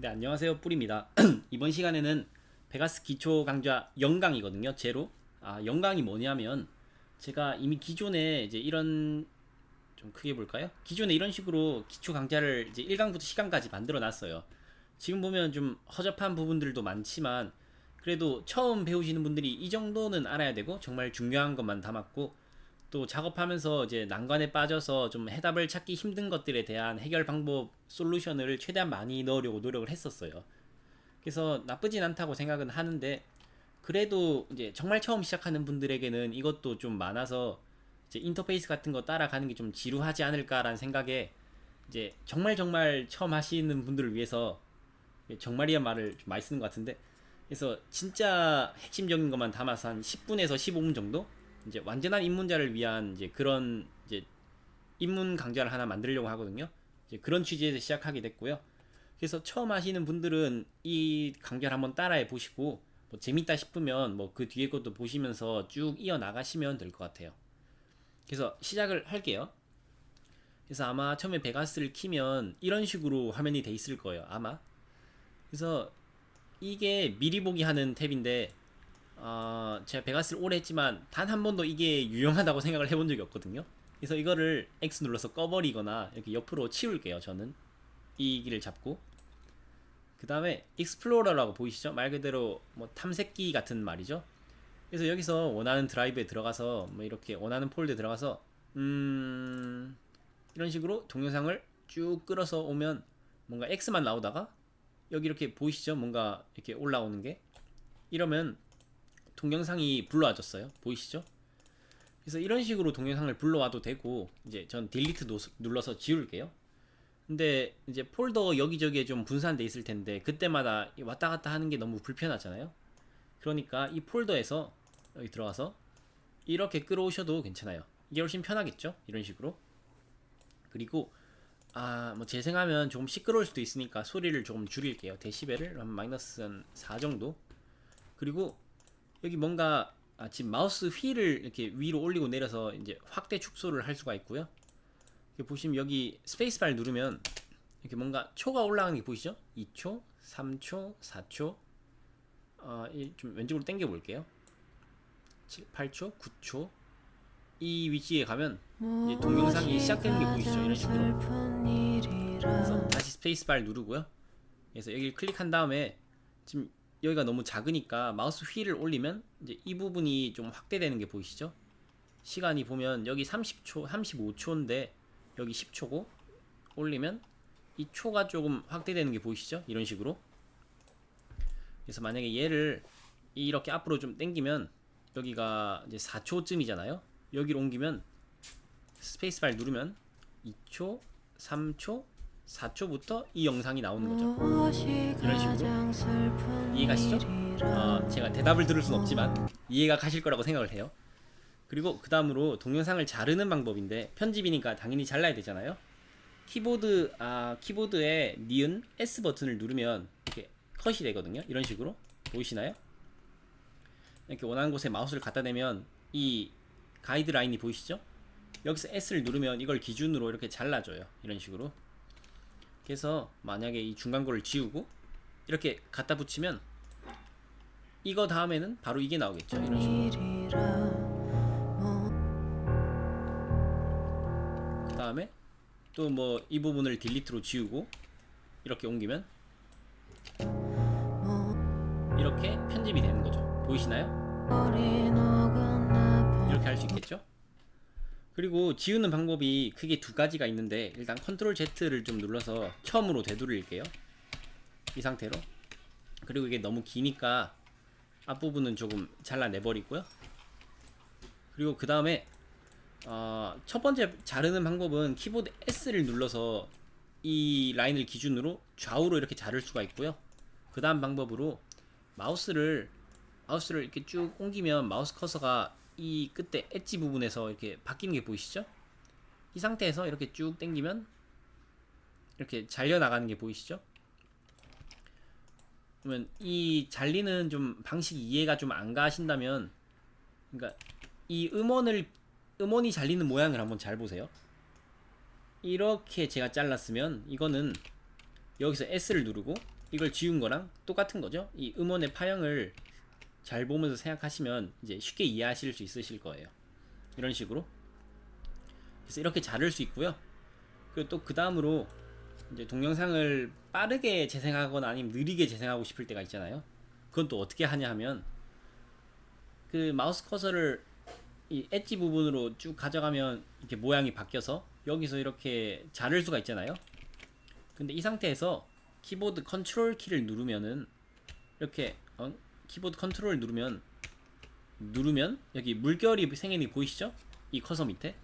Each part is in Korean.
네 안녕하세요. 뿌리입니다. 이번 시간에는 베가스 기초 강좌 0강이거든요 제로. 아 0강이 뭐냐면 제가 이미 기존에 이제 이런 좀 크게 볼까요? 기존에 이런 식으로 기초 강좌를 이제 1강부터 10강까지 만들어 놨어요. 지금 보면 좀 허접한 부분들도 많지만 그래도 처음 배우시는 분들이 이 정도는 알아야 되고 정말 중요한 것만 담았고 또 작업하면서 이제 난관에 빠져서 좀 해답을 찾기 힘든 것들에 대한 해결 방법 솔루션을 최대한 많이 넣으려고 노력을 했었어요. 그래서 나쁘진 않다고 생각은 하는데 그래도 이제 정말 처음 시작하는 분들에게는 이것도 좀 많아서 이제 인터페이스 같은 거 따라가는 게 좀 지루하지 않을까라는 생각에 이제 정말 정말 처음 하시는 분들을 위해서 정말이란 말을 좀 많이 쓰는 것 같은데 그래서 진짜 핵심적인 것만 담아서 한 10분에서 15분 정도 이제 완전한 입문자를 위한 이제 그런 이제 입문 강좌를 하나 만들려고 하거든요. 이제 그런 취지에서 시작하게 됐고요. 그래서 처음 하시는 분들은 이 강좌를 한번 따라해 보시고 뭐 재밌다 싶으면 뭐 그 뒤에 것도 보시면서 쭉 이어 나가시면 될 것 같아요. 그래서 시작을 할게요. 그래서 아마 처음에 베가스를 키면 이런 식으로 화면이 돼 있을 거예요. 아마. 그래서 이게 미리 보기 하는 탭인데 어, 제가 베가스를 오래 했지만 단 한 번도 이게 유용하다고 생각을 해본 적이 없거든요. 그래서 이거를 X 눌러서 꺼버리거나 이렇게 옆으로 치울게요. 저는 이 길을 잡고 그 다음에 익스플로러라고 보이시죠? 말 그대로 뭐 탐색기 같은 말이죠. 그래서 여기서 원하는 드라이브에 들어가서 뭐 이렇게 원하는 폴드에 들어가서 음 이런 식으로 동영상을 쭉 끌어서 오면 뭔가 X만 나오다가 여기 이렇게 보이시죠? 뭔가 이렇게 올라오는 게 이러면 동영상이 불러와졌어요. 보이시죠? 그래서 이런 식으로 동영상을 불러와도 되고 이제 전 딜리트 눌러서 지울게요. 근데 이제 폴더 여기저기에 좀 분산돼 있을 텐데 그때마다 왔다 갔다 하는 게 너무 불편하잖아요. 그러니까 이 폴더에서 여기 들어가서 이렇게 끌어오셔도 괜찮아요. 이게 훨씬 편하겠죠? 이런 식으로. 그리고 아, 뭐 재생하면 조금 시끄러울 수도 있으니까 소리를 조금 줄일게요. 데시벨을 한 마이너스 한 4 정도. 그리고 여기 뭔가 아, 지금 마우스 휠을 이렇게 위로 올리고 내려서 이제 확대 축소를 할 수가 있고요. 보시면 여기 스페이스바를 누르면 이렇게 뭔가 초가 올라가는 게 보이시죠? 2초, 3초, 4초. 어, 이좀 왼쪽으로 당겨 볼게요. 7, 8초, 9초. 이 위치에 가면 이제 동영상이 시작되는 게 보이시죠? 이런 식으로. 그래서 다시 스페이스바를 누르고요. 그래서 여기를 클릭한 다음에 지금 여기가 너무 작으니까 마우스 휠을 올리면 이제 이 부분이 좀 확대되는 게 보이시죠? 시간이 보면 여기 30초, 35초인데 여기 10초고 올리면 이 초가 조금 확대되는 게 보이시죠? 이런 식으로. 그래서 만약에 얘를 이렇게 앞으로 좀 당기면 여기가 이제 4초쯤이잖아요. 여기로 옮기면 스페이스바를 누르면 2초, 3초, 4초부터 이 영상이 나오는 거죠. 이런 식으로 이해가시죠? 어, 제가 대답을 들을 순 없지만 이해가 가실 거라고 생각을 해요. 그리고 그 다음으로 동영상을 자르는 방법인데 편집이니까 당연히 잘라야 되잖아요. 키보드 아 키보드에 니은 S 버튼을 누르면 이렇게 컷이 되거든요. 이런 식으로 보이시나요? 이렇게 원하는 곳에 마우스를 갖다 대면 이 가이드 라인이 보이시죠? 여기서 S를 누르면 이걸 기준으로 이렇게 잘라줘요. 이런 식으로. 그래서 만약에 이 중간 거를 지우고 이렇게 갖다 붙이면 이거 다음에는 바로 이게 나오겠죠. 이런 식으로. 그 다음에 또 뭐 이 부분을 딜리트로 지우고 이렇게 옮기면 이렇게 편집이 되는 거죠. 보이시나요? 이렇게 할 수 있겠죠? 그리고 지우는 방법이 크게 두 가지가 있는데 일단 컨트롤 Z를 좀 눌러서 처음으로 되돌릴게요. 이 상태로. 그리고 이게 너무 기니까 앞부분은 조금 잘라내버리고요. 그리고 그 다음에 어, 첫 번째 자르는 방법은 키보드 S를 눌러서 이 라인을 기준으로 좌우로 이렇게 자를 수가 있고요. 그 다음 방법으로 마우스를 마우스를 이렇게 쭉 옮기면 마우스 커서가 이 끝에 엣지 부분에서 이렇게 바뀌는 게 보이시죠? 이 상태에서 이렇게 쭉 당기면 이렇게 잘려 나가는 게 보이시죠? 그러면 이 잘리는 좀 방식이 이해가 좀 안 가신다면 그러니까 이 음원을 음원이 잘리는 모양을 한번 잘 보세요. 이렇게 제가 잘랐으면 이거는 여기서 S를 누르고 이걸 지운 거랑 똑같은 거죠. 이 음원의 파형을 잘 보면서 생각하시면 이제 쉽게 이해하실 수 있으실 거예요. 이런 식으로. 그래서 이렇게 자를 수 있고요. 그리고 또 그 다음으로 이제 동영상을 빠르게 재생하거나 아니면 느리게 재생하고 싶을 때가 있잖아요. 그건 또 어떻게 하냐 하면 그 마우스 커서를 이 엣지 부분으로 쭉 가져가면 이렇게 모양이 바뀌어서 여기서 이렇게 자를 수가 있잖아요. 근데 이 상태에서 키보드 컨트롤 키를 누르면은 이렇게 어? 키보드 컨트롤 누르면 누르면 여기 물결이 생기는 게 보이시죠? 이 커서 밑에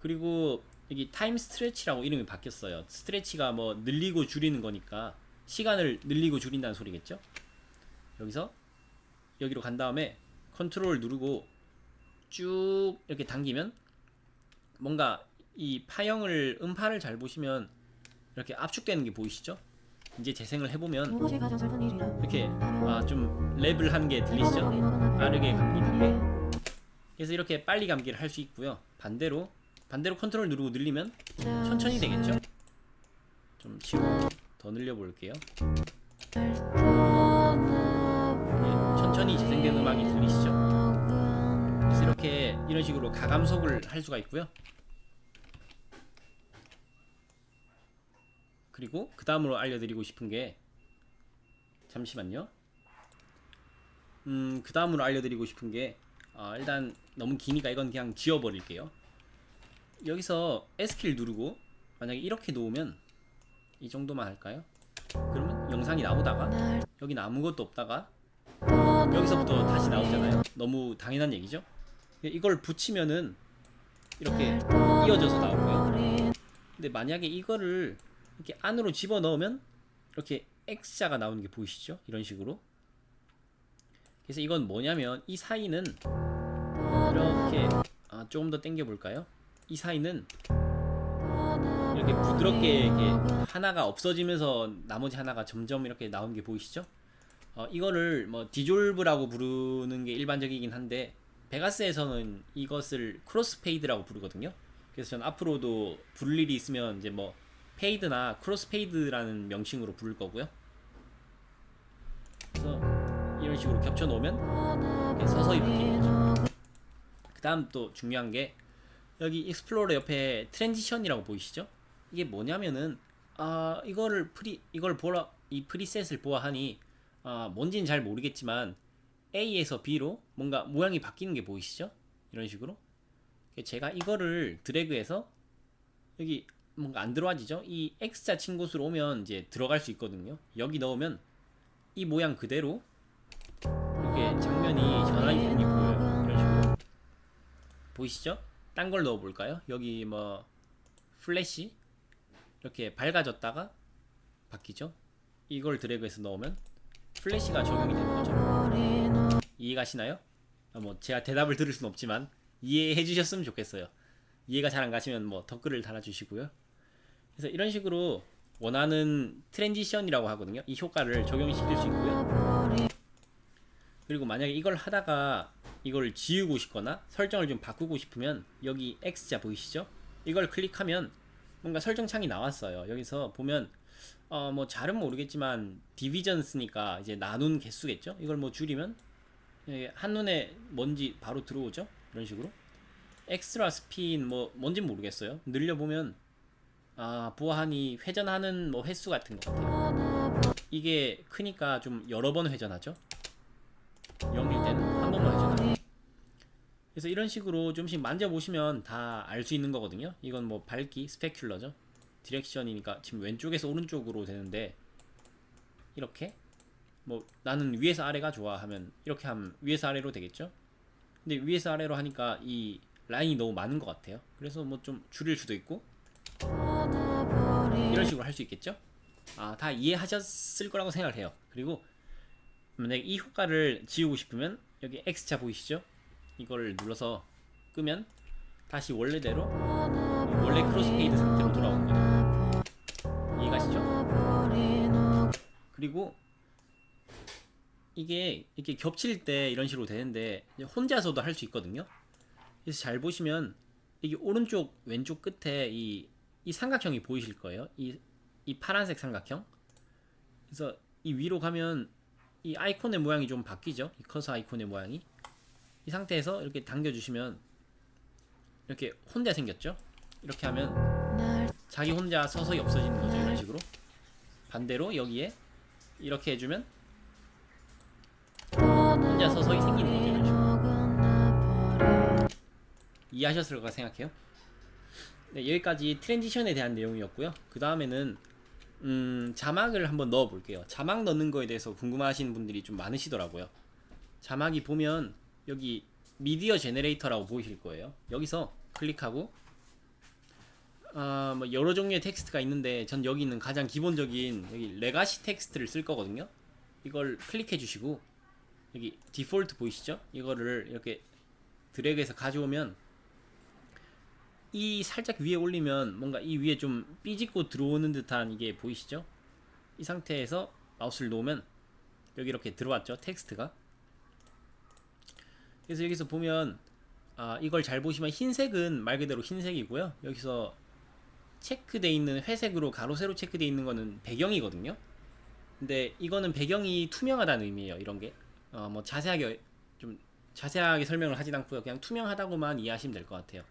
그리고 여기 타임 스트레치라고 이름이 바뀌었어요. 스트레치가 뭐 늘리고 줄이는 거니까 시간을 늘리고 줄인다는 소리겠죠? 여기서 여기로 간 다음에 컨트롤 누르고 쭉 이렇게 당기면 뭔가 이 파형을 음파를 잘 보시면 이렇게 압축되는 게 보이시죠? 이제 재생을 해보면 이렇게 아 좀 랩을 한 게 들리시죠? 빠르게 감기는 게 그래서 이렇게 빨리 감기를 할 수 있고요. 반대로 반대로 컨트롤 누르고 늘리면 천천히 되겠죠? 좀 쉬고 더 늘려 볼게요. 네, 천천히 재생된 음악이 들리시죠? 그래서 이렇게 이런 식으로 가감속을 할 수가 있고요. 그리고 그 다음으로 알려드리고 싶은 게 잠시만요. 음, 그 다음으로 알려드리고 싶은 게 아, 일단 너무 기니까 이건 그냥 지워버릴게요. 여기서 S키를 누르고 만약에 이렇게 놓으면 이 정도만 할까요? 그러면 영상이 나오다가 여기는 아무것도 없다가 여기서부터 다시 나오잖아요. 너무 당연한 얘기죠. 이걸 붙이면은 이렇게 이어져서 나오고요. 근데 만약에 이거를 이렇게 안으로 집어 넣으면 이렇게 X자가 나오는 게 보이시죠? 이런 식으로. 그래서 이건 뭐냐면 이 사이는 이렇게 아, 조금 더 당겨 볼까요? 이 사이는 이렇게 부드럽게 이렇게 하나가 없어지면서 나머지 하나가 점점 이렇게 나오는 게 보이시죠? 어, 이거를 뭐 디졸브라고 부르는 게 일반적이긴 한데 베가스에서는 이것을 크로스페이드라고 부르거든요. 그래서 저는 앞으로도 부를 일이 있으면 이제 뭐 페이드나 크로스페이드라는 명칭으로 부를 거고요. 그래서 이런 식으로 겹쳐 놓으면 서서히 바뀌는 거죠. 그다음 또 중요한 게 여기 익스플로러 옆에 트랜지션이라고 보이시죠? 이게 뭐냐면은 아 이거를 프리 이걸 보라 이 프리셋을 보아하니 아 뭔지는 잘 모르겠지만 A에서 B로 뭔가 모양이 바뀌는 게 보이시죠? 이런 식으로 제가 이거를 드래그해서 여기 뭔가 안 들어와지죠? 이 X자 친 곳으로 오면 이제 들어갈 수 있거든요. 여기 넣으면 이 모양 그대로 이렇게 장면이 전환이 되는 게 보여요. 이런 식으로 보이시죠? 딴 걸 넣어볼까요? 여기 뭐 플래시 이렇게 밝아졌다가 바뀌죠? 이걸 드래그해서 넣으면 플래시가 적용이 되는 거죠. 이해가시나요? 아, 뭐 제가 대답을 들을 순 없지만 이해해 주셨으면 좋겠어요. 이해가 잘 안 가시면 뭐 댓글을 달아주시고요. 그래서 이런 식으로 원하는 트랜지션이라고 하거든요. 이 효과를 적용시킬 수 있고요. 그리고 만약에 이걸 하다가 이걸 지우고 싶거나 설정을 좀 바꾸고 싶으면 여기 X자 보이시죠? 이걸 클릭하면 뭔가 설정 창이 나왔어요. 여기서 보면 어 뭐 잘은 모르겠지만 디비전 쓰니까 이제 나눈 개수겠죠? 이걸 뭐 줄이면 예, 한눈에 뭔지 바로 들어오죠? 이런 식으로 엑스트라 스핀 뭐 뭔진 모르겠어요. 늘려 보면 아 보아하니 회전하는 뭐 횟수 같은 것 같아요. 이게 크니까 좀 여러 번 회전하죠. 0일 때는 한 번만 회전하고 그래서 이런 식으로 좀씩 만져보시면 다 알 수 있는 거거든요. 이건 뭐 밝기, 스페큘러죠. 디렉션이니까 지금 왼쪽에서 오른쪽으로 되는데 이렇게 뭐 나는 위에서 아래가 좋아 하면 이렇게 하면 위에서 아래로 되겠죠. 근데 위에서 아래로 하니까 이 라인이 너무 많은 것 같아요. 그래서 뭐 좀 줄일 수도 있고 이런 식으로 할 수 있겠죠. 아 다 이해하셨을 거라고 생각을 해요. 그리고 만약에 이 효과를 지우고 싶으면 여기 X자 보이시죠? 이걸 눌러서 끄면 다시 원래대로 원래 크로스페이드 상태로 거죠. 이해가시죠? 그리고 이게 이렇게 겹칠 때 이런 식으로 되는데 혼자서도 할 수 있거든요. 그래서 잘 보시면 이게 오른쪽 왼쪽 끝에 이, 이 삼각형이 보이실 거예요. 이, 이 파란색 삼각형. 그래서 이 위로 가면 이 아이콘의 모양이 좀 바뀌죠. 이 커서 아이콘의 모양이 이 상태에서 이렇게 당겨주시면 이렇게 혼자 생겼죠. 이렇게 하면 자기 혼자 서서히 없어지는 거죠. 이런 식으로 반대로 여기에 이렇게 해주면 혼자 서서히 생기는 거죠. 이해하셨을 거라 생각해요. 네, 여기까지 트랜지션에 대한 내용이었고요. 그 다음에는 음, 자막을 한번 넣어 볼게요. 자막 넣는 거에 대해서 궁금하신 분들이 좀 많으시더라고요. 자막이 보면 여기 미디어 제네레이터라고 보이실 거예요. 여기서 클릭하고 아, 뭐 여러 종류의 텍스트가 있는데 전 여기 있는 가장 기본적인 여기 레가시 텍스트를 쓸 거거든요. 이걸 클릭해 주시고 여기 디폴트 보이시죠? 이거를 이렇게 드래그해서 가져오면 이 살짝 위에 올리면 뭔가 이 위에 좀 삐짓고 들어오는 듯한 이게 보이시죠? 이 상태에서 마우스를 놓으면 여기 이렇게 들어왔죠 텍스트가. 그래서 여기서 보면 아 이걸 잘 보시면 흰색은 말 그대로 흰색이고요. 여기서 체크돼 있는 회색으로 가로 세로 체크돼 있는 거는 배경이거든요. 근데 이거는 배경이 투명하다는 의미예요 이런 게어뭐 자세하게 좀 자세하게 설명을 하진 않고요. 그냥 투명하다고만 이해하시면 될 것 같아요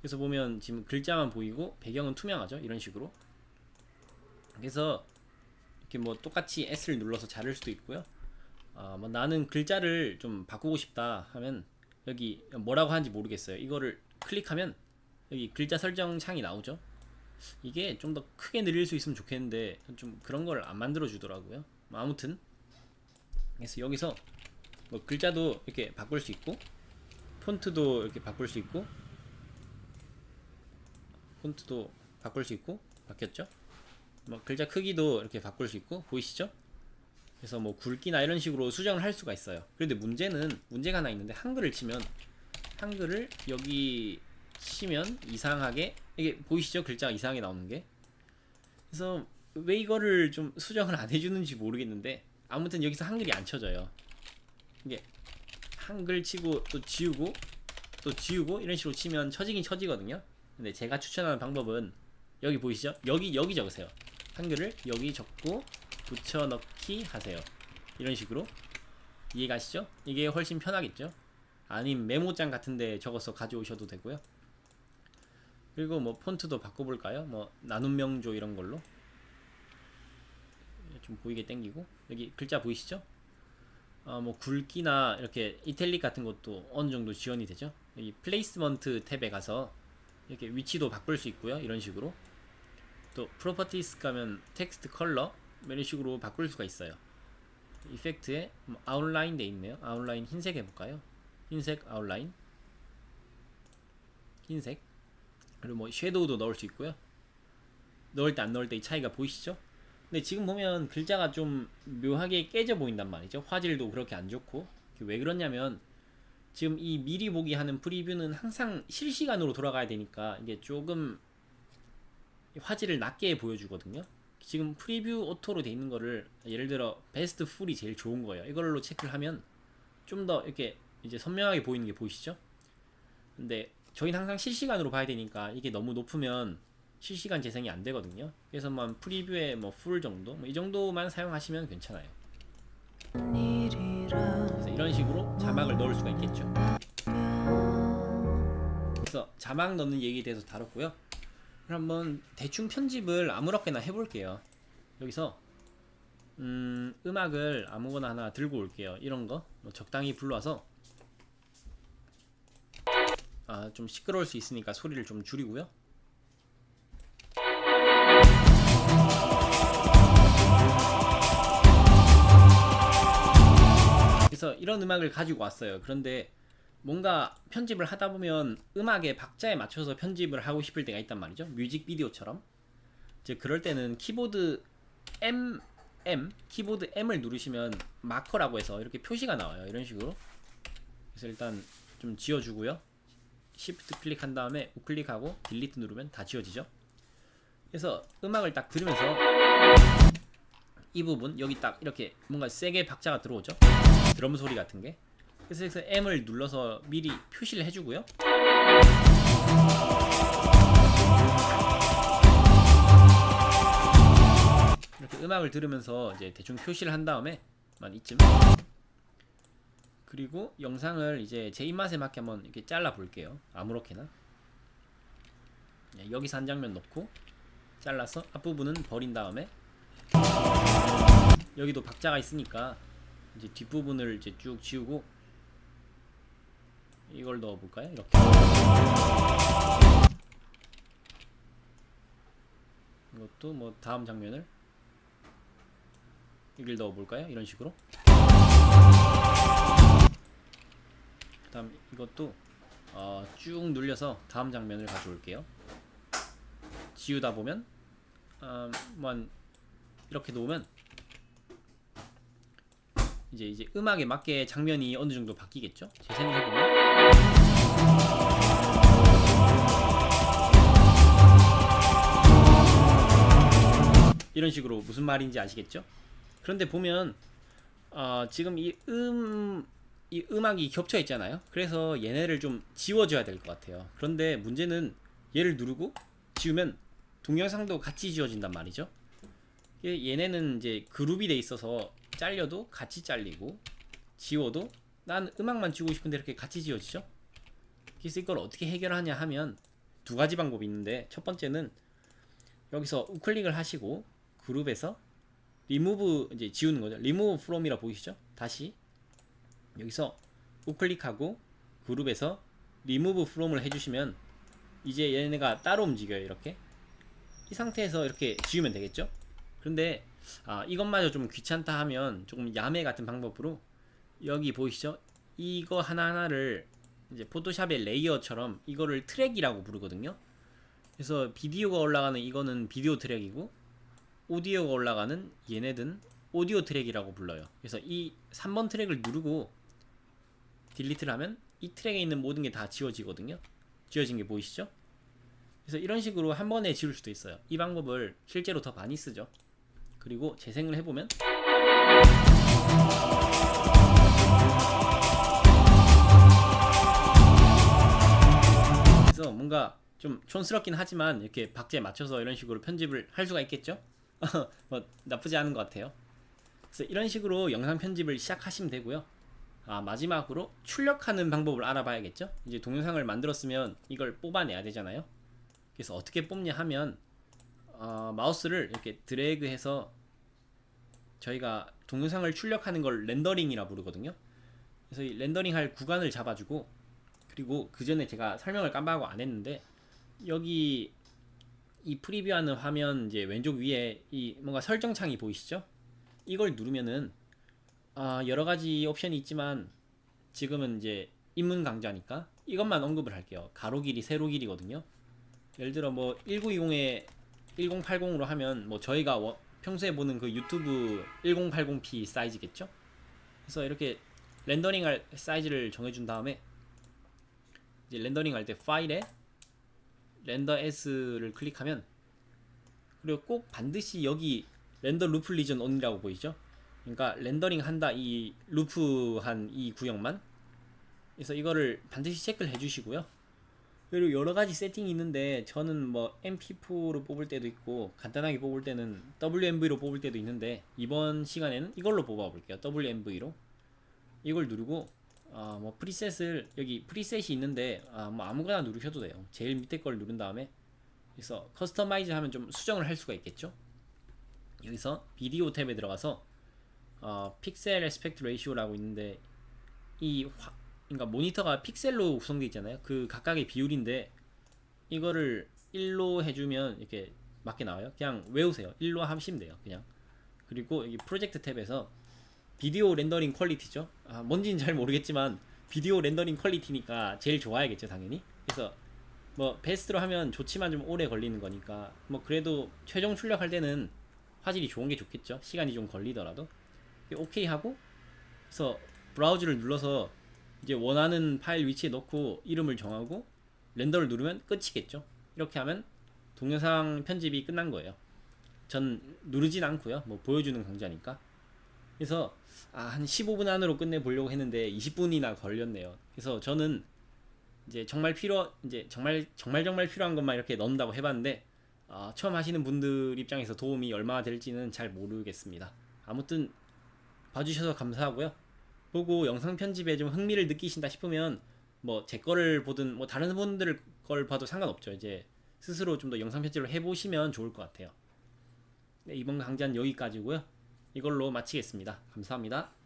그래서 보면 지금 글자만 보이고 배경은 투명하죠 이런 식으로. 그래서 이렇게 뭐 똑같이 S를 눌러서 자를 수도 있고요. 아, 뭐 나는 글자를 좀 바꾸고 싶다 하면 여기 뭐라고 하는지 모르겠어요. 이거를 클릭하면 여기 글자 설정 창이 나오죠. 이게 좀 더 크게 늘릴 수 있으면 좋겠는데 좀 그런 걸 안 만들어 주더라고요. 뭐 아무튼 그래서 여기서 뭐 글자도 이렇게 바꿀 수 있고 폰트도 이렇게 바꿀 수 있고 폰트도 바꿀 수 있고 바뀌었죠? 뭐 글자 크기도 이렇게 바꿀 수 있고 보이시죠? 그래서 뭐 굵기나 이런 식으로 수정을 할 수가 있어요. 그런데 문제는 문제가 하나 있는데 한글을 치면 한글을 여기 치면 이상하게 이게 보이시죠? 글자가 이상하게 나오는 게. 그래서 왜 이거를 좀 수정을 안 해주는지 모르겠는데 아무튼 여기서 한글이 안 쳐져요. 이게 한글 치고 또 지우고 또 지우고 이런 식으로 치면 쳐지긴 쳐지거든요. 근데 제가 추천하는 방법은 여기 보이시죠? 여기 여기 적으세요. 한글을 여기 적고 붙여넣기 하세요. 이런 식으로 이해 가시죠? 이게 훨씬 편하겠죠? 아님 메모장 같은데 적어서 가져오셔도 되고요. 그리고 뭐 폰트도 바꿔볼까요? 뭐 나눔 명조 이런 걸로 좀 보이게 땡기고 여기 글자 보이시죠? 어, 뭐 굵기나 이렇게 이탈릭 같은 것도 어느 정도 지원이 되죠. 여기 플레이스먼트 탭에 가서 이렇게 위치도 바꿀 수 있고요. 이런 식으로 또 프로퍼티스 가면 텍스트 컬러 뭐 이런 식으로 바꿀 수가 있어요. 이펙트에 뭐 아웃라인 돼 있네요. 아웃라인 흰색 해볼까요? 흰색 아웃라인 흰색 그리고 뭐 섀도우도 넣을 수 있고요. 넣을 때 안 넣을 때 이 차이가 보이시죠? 근데 지금 보면 글자가 좀 묘하게 깨져 보인단 말이죠. 화질도 그렇게 안 좋고 왜 그러냐면 지금 이 미리 보기 하는 프리뷰는 항상 실시간으로 돌아가야 되니까 이게 조금 화질을 낮게 보여주거든요. 지금 프리뷰 오토로 돼 있는 거를 예를 들어 베스트 풀이 제일 좋은 거예요. 이걸로 체크를 하면 좀 더 이렇게 이제 선명하게 보이는 게 보이시죠? 근데 저희는 항상 실시간으로 봐야 되니까 이게 너무 높으면 실시간 재생이 안 되거든요. 그래서 뭐 프리뷰에 뭐 풀 정도, 뭐 이 정도만 사용하시면 괜찮아요. 이런 식으로 자막을 넣을 수가 있겠죠. 그래서 자막 넣는 얘기에 대해서 다뤘고요. 그럼 한번 대충 편집을 아무렇게나 해볼게요. 여기서 음, 음악을 아무거나 하나 들고 올게요. 이런 거뭐 적당히 불러서 아, 좀 시끄러울 수 있으니까 소리를 좀 줄이고요. 그래서 이런 음악을 가지고 왔어요. 그런데 뭔가 편집을 하다 보면 음악의 박자에 맞춰서 편집을 하고 싶을 때가 있단 말이죠. 뮤직비디오처럼. 이제 그럴 때는 키보드 M M 키보드 M을 누르시면 마커라고 해서 이렇게 표시가 나와요. 이런 식으로. 그래서 일단 좀 지워주고요. Shift 클릭한 다음에 우클릭하고 딜리트 누르면 다 지워지죠. 그래서 음악을 딱 들으면서 이 부분 여기 딱 이렇게 뭔가 세게 박자가 들어오죠. 드럼 소리 같은 게. 그래서 M을 눌러서 미리 표시를 해주고요. 이렇게 음악을 들으면서 이제 대충 표시를 한 다음에 만 이쯤 그리고 영상을 이제 제 입맛에 맞게 한번 이렇게 잘라 볼게요. 아무렇게나 네, 여기서 한 장면 넣고 잘라서 앞부분은 버린 다음에 여기도 박자가 있으니까 이제 뒷부분을 이제 쭉 지우고 이걸 넣어 볼까요? 이렇게 이것도 뭐 다음 장면을 여길 넣어 볼까요? 이런 식으로 그 다음 이것도 어, 쭉 눌려서 다음 장면을 가져올게요. 지우다 보면 어, 이렇게 놓으면 이제 이제 음악에 맞게 장면이 어느 정도 바뀌겠죠? 재생을 해보면 이런 식으로 무슨 말인지 아시겠죠? 그런데 보면 어, 지금 이 음, 이 음악이 겹쳐 있잖아요. 그래서 얘네를 좀 지워줘야 될 것 같아요. 그런데 문제는 얘를 누르고 지우면 동영상도 같이 지워진단 말이죠. 얘- 얘네는 이제 그룹이 돼 있어서 잘려도 같이 잘리고 지워도 난 음악만 지우고 싶은데 이렇게 같이 지워지죠. 그래서 이걸 어떻게 해결하냐 하면 두 가지 방법이 있는데 첫 번째는 여기서 우클릭을 하시고 그룹에서 리무브 이제 지우는 거죠. 리무브 프롬이라 보이시죠? 다시 여기서 우클릭하고 그룹에서 리무브 프롬을 해주시면 이제 얘네가 따로 움직여요. 이렇게 이 상태에서 이렇게 지우면 되겠죠? 그런데 아, 이것마저 좀 귀찮다 하면 조금 야매 같은 방법으로 여기 보이시죠? 이거 하나하나를 이제 포토샵의 레이어처럼 이거를 트랙이라고 부르거든요. 그래서 비디오가 올라가는 이거는 비디오 트랙이고 오디오가 올라가는 얘네든 오디오 트랙이라고 불러요. 그래서 이 3번 트랙을 누르고 딜리트를 하면 이 트랙에 있는 모든 게 다 지워지거든요. 지워진 게 보이시죠? 그래서 이런 식으로 한 번에 지울 수도 있어요. 이 방법을 실제로 더 많이 쓰죠. 그리고 재생을 해보면 그래서 뭔가 좀 촌스럽긴 하지만 이렇게 박자에 맞춰서 이런 식으로 편집을 할 수가 있겠죠? 뭐 나쁘지 않은 것 같아요. 그래서 이런 식으로 영상 편집을 시작하시면 되고요. 아, 마지막으로 출력하는 방법을 알아봐야겠죠? 이제 동영상을 만들었으면 이걸 뽑아내야 되잖아요. 그래서 어떻게 뽑냐 하면 어, 마우스를 이렇게 드래그해서 저희가 동영상을 출력하는 걸 렌더링이라 부르거든요. 그래서 이 렌더링 할 구간을 잡아주고 그리고 그 전에 제가 설명을 깜빡하고 안 했는데 여기 이 프리뷰하는 화면 이제 왼쪽 위에 이 뭔가 설정 창이 보이시죠? 이걸 누르면은 아, 여러 가지 옵션이 있지만 지금은 이제 입문 강좌니까 이것만 언급을 할게요. 가로 길이, 세로 길이거든요. 예를 들어 뭐 1920에 1080으로 하면 뭐 저희가 워- 평소에 보는 그 유튜브 1080p 사이즈겠죠? 그래서 이렇게 렌더링 할 사이즈를 정해준 다음에 이제 렌더링 할 때 파일에 렌더 S를 클릭하면 그리고 꼭 반드시 여기 렌더 루프 리전 온이라고 보이죠? 그러니까 렌더링 한다 이 루프한 이 구역만 그래서 이거를 반드시 체크를 해주시고요. 그리고 여러 가지 세팅이 있는데 저는 뭐 MP4로 뽑을 때도 있고 간단하게 뽑을 때는 WMV로 뽑을 때도 있는데 이번 시간에는 이걸로 뽑아 볼게요. WMV로 이걸 누르고 아, 뭐 프리셋을 여기 프리셋이 있는데 아, 뭐 아무거나 누르셔도 돼요. 제일 밑에 걸 누른 다음에 그래서 커스터마이즈 하면 좀 수정을 할 수가 있겠죠. 여기서 비디오 탭에 들어가서 어, 픽셀 에스펙트 레이시오라고 있는데 이 화, 그러니까 모니터가 픽셀로 구성되어 있잖아요. 그 각각의 비율인데 이거를 1로 해주면 이렇게 맞게 나와요. 그냥 외우세요. 1로 하시면 돼요. 그냥 그리고 여기 프로젝트 탭에서 비디오 렌더링 퀄리티죠. 아, 뭔지는 잘 모르겠지만 비디오 렌더링 퀄리티니까 제일 좋아야겠죠, 당연히. 그래서 뭐 베스트로 하면 좋지만 좀 오래 걸리는 거니까 뭐 그래도 최종 출력할 때는 화질이 좋은 게 좋겠죠. 시간이 좀 걸리더라도 오케이 하고 그래서 브라우저를 눌러서 이제 원하는 파일 위치에 넣고 이름을 정하고 렌더를 누르면 끝이겠죠. 이렇게 하면 동영상 편집이 끝난 거예요. 전 누르진 않고요. 뭐 보여주는 강좌니까. 그래서 아, 한 15분 안으로 끝내 보려고 했는데 20분이나 걸렸네요. 그래서 저는 이제 정말 필요 이제 정말 정말 정말 필요한 것만 이렇게 넣는다고 해봤는데 아, 처음 하시는 분들 입장에서 도움이 얼마나 될지는 잘 모르겠습니다. 아무튼 봐주셔서 감사하고요. 보고 영상 편집에 좀 흥미를 느끼신다 싶으면 뭐 제 거를 보든 뭐 다른 분들 걸 봐도 상관없죠. 이제 스스로 좀 더 영상 편집을 해보시면 좋을 것 같아요. 네, 이번 강좌는 여기까지고요. 이걸로 마치겠습니다. 감사합니다.